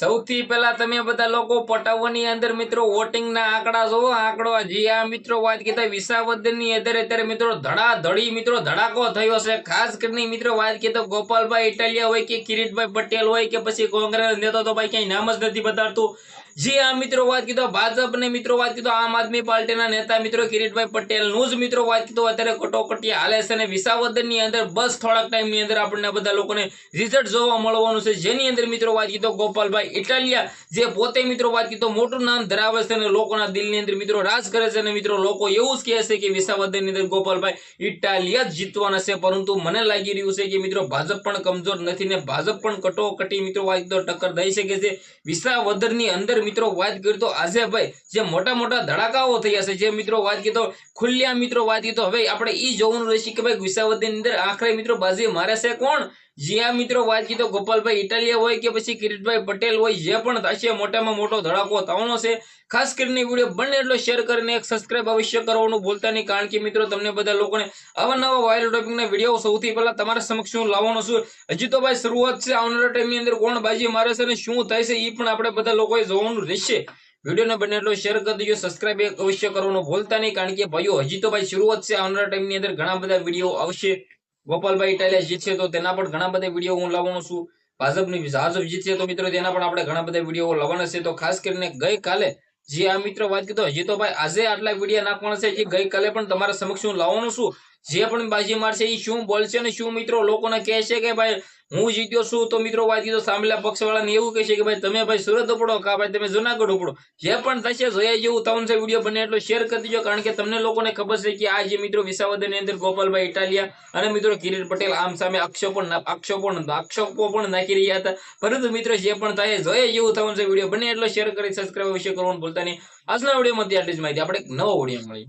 સૌથી પહેલા તમે બધા લોકો પટાવવાની અંદર મિત્રો વોટિંગના આંકડા જોવો આંકડો જે આ મિત્રો વાત કીધા વિસાવદનની અંદર અત્યારે મિત્રો ધડાધડી મિત્રો ધડાકો થયો છે. ખાસ કરીને મિત્રો વાત કીધો ગોપાલભાઈ ઇટાલિયા હોય કે કિરીટભાઈ પટેલ હોય કે પછી કોંગ્રેસ નેતા તો ભાઈ ક્યાંય નામ જ નથી બતાડતું. જે આ મિત્રો વાત કીધો ભાજપ ને મિત્રો વાત કીધો, આમ આદમી પાર્ટીના નેતા મિત્રો કિરીટભાઈ પટેલનું જ મિત્રો વાત કીધો, અત્યારે કટોકટી હાલે છે અને વિસાવદનની અંદર બસ થોડાક ટાઈમની અંદર આપણને બધા લોકોને રિઝલ્ટ જોવા મળવાનું છે. જેની અંદર મિત્રો વાત કીધો ગોપાલભાઈ ઇટાલિયા, જે પોતે મિત્રો વાત કીધો મોટું નામ ધરાવે છે અને લોકોના દિલની અંદર મિત્રો રાજ કરે છે અને મિત્રો લોકો એવું જ કહે છે કે વિસાવદનની અંદર ગોપાલભાઈ, ઇટાલિયા જ જીતવાના છે, પરંતુ મને લાગી રહ્યું છે કે મિત્રો ભાજપ પણ કમજોર નથી ને ભાજપ પણ કટોકટી મિત્રો વાત ટક્કર દઈ શકે છે. વિસાવદરની અંદર મિત્રો વાત કરી તો આજે ભાઈ, જે મોટા મોટા ધડાકાઓ થયા છે, જે મિત્રો વાત કીધો ખુલ્લા મિત્રો વાત કીધો હવે આપણે ઈ જોવાનું રહેશે કે ભાઈ વિસાવદરની અંદર આખરે મિત્રો બાજી મારે છે કોણ? જ્યાં મિત્રો વાત કીધો ગોપાલભાઈ ઇટાલિયા હોય કે પછી કિરીટભાઈ પટેલ હોય, જે પણ થશે, મોટામાં મોટો ધડાકો થવાનો છે. ખાસ કરીને વીડિયો બને એટલો શેર કરીને એક સબસ્ક્રાઇબ અવશ્ય કરવાનું ભૂલતા નહીં, કારણ કે મિત્રો તમને બધા લોકોને આવા નવા વાયરલ ટોપિકના વીડિયો સૌથી પહેલા તમારા સમક્ષ હું લાવવાનો છું. હજી તો ભાઈ શરૂઆત છે, આવનારા ટાઈમની અંદર કોણ બાજી મારે છે અને શું થાય છે એ પણ આપણે બધા લોકોએ જોવાનું રહેશે. વિડીયોને બને એટલો શેર કરી દેજો સબસ્ક્રાઇબ અવશ્ય કરવાનું ભૂલતા નહીં, કારણ કે ભાઈઓ, હજી તો ભાઈ શરૂઆત છે, આવનારા ટાઈમની અંદર ઘણા બધા વીડિયો આવશે. ગોપાલભાઈ ઇટાલિયા જીતશે તો તેના પણ ઘણા બધા વીડિયો હું લાવવાનો છું. ભાજપની ભાજપ જીતશે તો મિત્રો તેના પણ આપણે ઘણા બધા વીડિયો લાવવાના છે. તો ખાસ કરીને ગઈકાલે જે આ મિત્રો વાત કીધો હજી તો ભાઈ આજે આટલા વીડિયો નાખવાના છે જે ગઈકાલે પણ તમારા સમક્ષ હું લાવવાનો છું. જે પણ બાજી મારશે એ શું બોલશે અને શું મિત્રો લોકોને કહે છે કે ભાઈ, હું જીત્યો છું, તો મિત્રો વાત કીધો સામેલા પક્ષવાળાને એવું કહેશે કે ભાઈ, તમે ભાઈ સુરત ઉપડો કા ભાઈ તમે જુનાગઢ ઉપડો. જે પણ થશે જોયા જેવું તમને છે વીડિયો બને એટલો શેર કરી દીજો, કારણ કે તમને લોકોને ખબર છે કે આ જે મિત્રો વિસાવદરની અંદર ગોપાલભાઈ ઇટાલિયા અને મિત્રો કિરીટ પટેલ આમ સામે આક્ષેપો આક્ષેપો આક્ષેપો પણ નાખી રહ્યા હતા. પરંતુ મિત્રો જે પણ થાય જોયા જેવું થવાનું છે વીડિયો બને એટલો શેર કરી સબસ્ક્રાઈબ વિશે કરવાનું ભૂલતા નહીં. આજના વિડીયોમાં આટલી જ માહિતી. આપણે એક નવો વીડિયો મળી